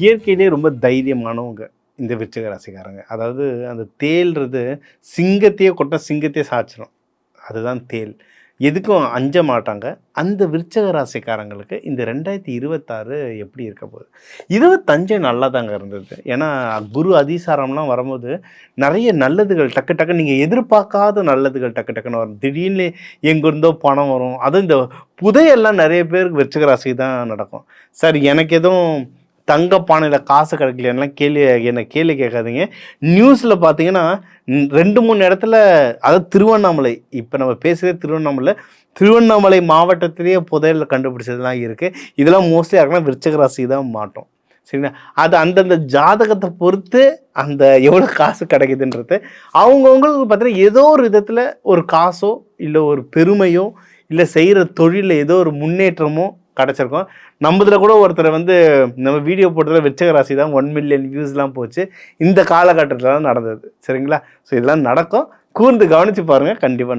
இயற்கையிலே ரொம்ப தைரியமானவங்க இந்த விருச்சிக ராசிக்காரங்க. அதாவது அந்த தேல்றது சிங்கத்தையே கொட்ட சிங்கத்தையே சாய்ச்சிரும். அதுதான் தேல். எதுக்கும் அஞ்ச மாட்டாங்க. அந்த விருச்சக ராசிக்காரங்களுக்கு இந்த ரெண்டாயிரத்தி இருபத்தாறு எப்படி இருக்க போகுது? இருபத்தஞ்சு நல்லா தாங்க இருந்தது. ஏன்னா குரு அதிசாரம்லாம் வரும்போது நிறைய நல்லதுகள் டக்கு டக்கு நீங்கள் எதிர்பார்க்காத நல்லதுகள் டக்கு டக்குன்னு வரும். திடீர்னு எங்கேருந்தோ பணம் வரும். அதுவும் இந்த புதையெல்லாம் நிறைய பேருக்கு விருச்சக ராசி தான் நடக்கும். சார் எனக்கு எதுவும் தங்க பானையில் காசு கிடைக்கலன்னா கேள்வி என்ன கேள்வி கேட்காதீங்க. நியூஸில் பார்த்தீங்கன்னா ரெண்டு மூணு இடத்துல அதாவது திருவண்ணாமலை இப்போ நம்ம பேசுகிறதே திருவண்ணாமலை திருவண்ணாமலை மாவட்டத்திலேயே புதையல் கண்டுபிடிச்சதுலாம் இருக்குது இதெல்லாம் மோஸ்ட்லி யாருக்குன்னா விருச்சிக ராசி தான் மாட்டோம். சரிங்களா? அது அந்தந்த ஜாதகத்தை பொறுத்து அந்த எவ்வளோ காசு கிடைக்குதுன்றது அவங்கவுங்களுக்கு பார்த்தீங்கன்னா ஏதோ ஒரு விதத்தில் ஒரு காசோ இல்லை ஒரு பெருமையோ இல்லை செய்கிற தொழிலில் ஏதோ ஒரு முன்னேற்றமோ கிடச்சிருக்கும். நம்மதில் கூட ஒருத்தர் வந்து நம்ம வீடியோ போட்டதில் விருச்சிக ராசி தான் ஒன் மில்லியன் வியூஸ்லாம் போச்சு. இந்த காலகட்டத்தில் தான் நடந்தது. சரிங்களா? ஸோ இதெல்லாம் நடக்கும். கூர்ந்து கவனித்து பாருங்கள் கண்டிப்பாக நடக்கும்.